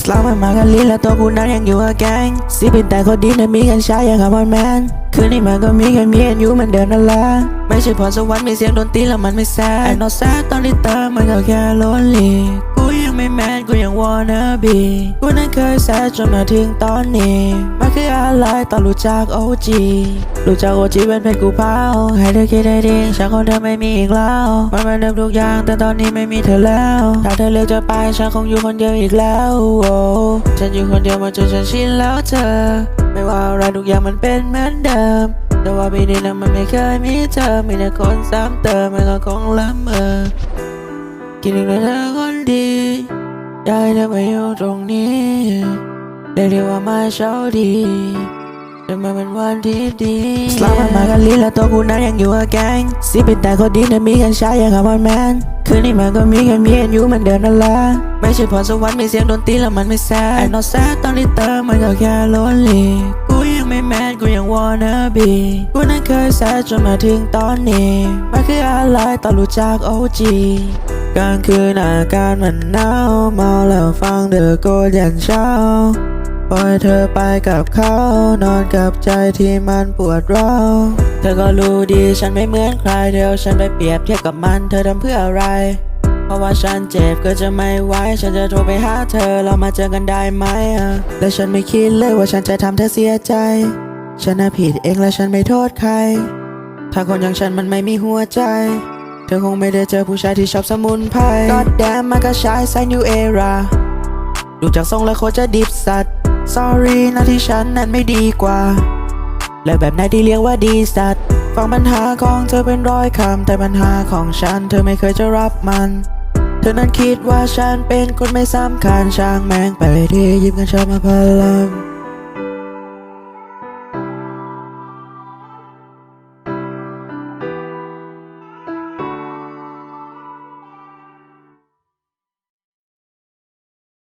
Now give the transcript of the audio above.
สลามไม่มากันลีและตัวกูนั้นยังอยู่กับแก๊งซีเป็นแต่คนดีในมีกันใช้ยังกับมันแมน คืนนี้มันก็มีกันมีกันอยู่มือนเดิมนั่นแหละไม่ใช่พรสวรรค์มีเสียงดนตรีแล้วมันไม่แซ่ไอ้นอแซ่ตอนที่เติมมันก็แค่ lonely กูยังไม่แมนกูยัง wanna be กูนั้นเคยแซ่จนมาถึงตอนนี้มันคืออะไรตอนรู้จัก OG รู้จัก OG เป็นเพลงกูเผาให้เธอคิดได้ดีฉันคนเดิมไม่มีอีกแล้วมันเหมือนเดิมทุกอย่างแต่ตอนนี้ไม่มีเธอแล้ว ถ้าเธอเลือกจะไปฉันคงอยู่คนเดียวอีกแล้วโอ้ฉันอยู่คนเดียวมาจนฉันชินแล้วเธอ ว่าอะไรทุกอย่างมันเป็นเหมือนเดิม แต่ว่าปีนี้นะมันไม่เคยมีเธอ มีแต่คนซ้ำเติมมันก็คงละเมอคิดถึงเธอคนดีอยากให้เธอมาอยู่ตรงนี้เรียกได้ว่ามาเช้าดีแต่มันเป็นวันที่ดีสลามันมากันลิ้นและตัวกูนั้นยังอยู่กับแกงสิเป็นแต่คนดีนั้นมีกันใช้อย่างกับวันแมน คืนนี้มันก็มีกันมีกันอยู่เหมือนเดิมนั่นแหละไม่ใช่พรสวรรค์มีเสียงดนตรีแล้วมันไม่แซ่ไอ้นอแซ่ตอนที่เติมมันก็แค่ lonely กูยังไม่แมนกูยัง wanna be กูนั้นเคยแซ่จนมาถึงตอนนี้มันคืออะไรตอนรู้จัก OG กลางคืนอากาศมันหนาวเมาแล้วฟังเดอะโกดยันเช้า ปล่อยเธอไปกับเขา นอนกับใจที่มันปวดร้าวเธอก็รู้ดีฉันไม่เหมือนใครเดี๋ยวฉันไปเปรียบเทียบกับมันเธอทำเพื่ออะไร เพราะว่าฉันเจ็บก็จะไม่ไหวฉันจะโทรไปหาเธอเรามาเจอกันได้ไหมอะและฉันไม่คิดเลยว่าฉันจะทำเธอเสียใจ ฉันน่ะผิดเองและฉันไม่โทษใคร ถ้าคนอย่างฉันมันไม่มีหัวใจเธอคงไม่ได้เจอผู้ชายที่ชอบสมุนไพรก็แดมมันก็ใช้ไซนิวเอราดูจากทรงแล้วโคตรจะดิบสัตว์ sorry นะที่ฉันนั้นไม่ดีกว่า และแบบไหนที่เรียกว่าดีสัตว์ฟังปัญหาของเธอเป็นร้อยคำ แต่ปัญหาของฉันเธอไม่เคยจะรับมัน เธอนั้นคิดว่าฉันเป็นคนไม่สำคัญช่างแม่งไปดีหยิบกันชอบมาพลัง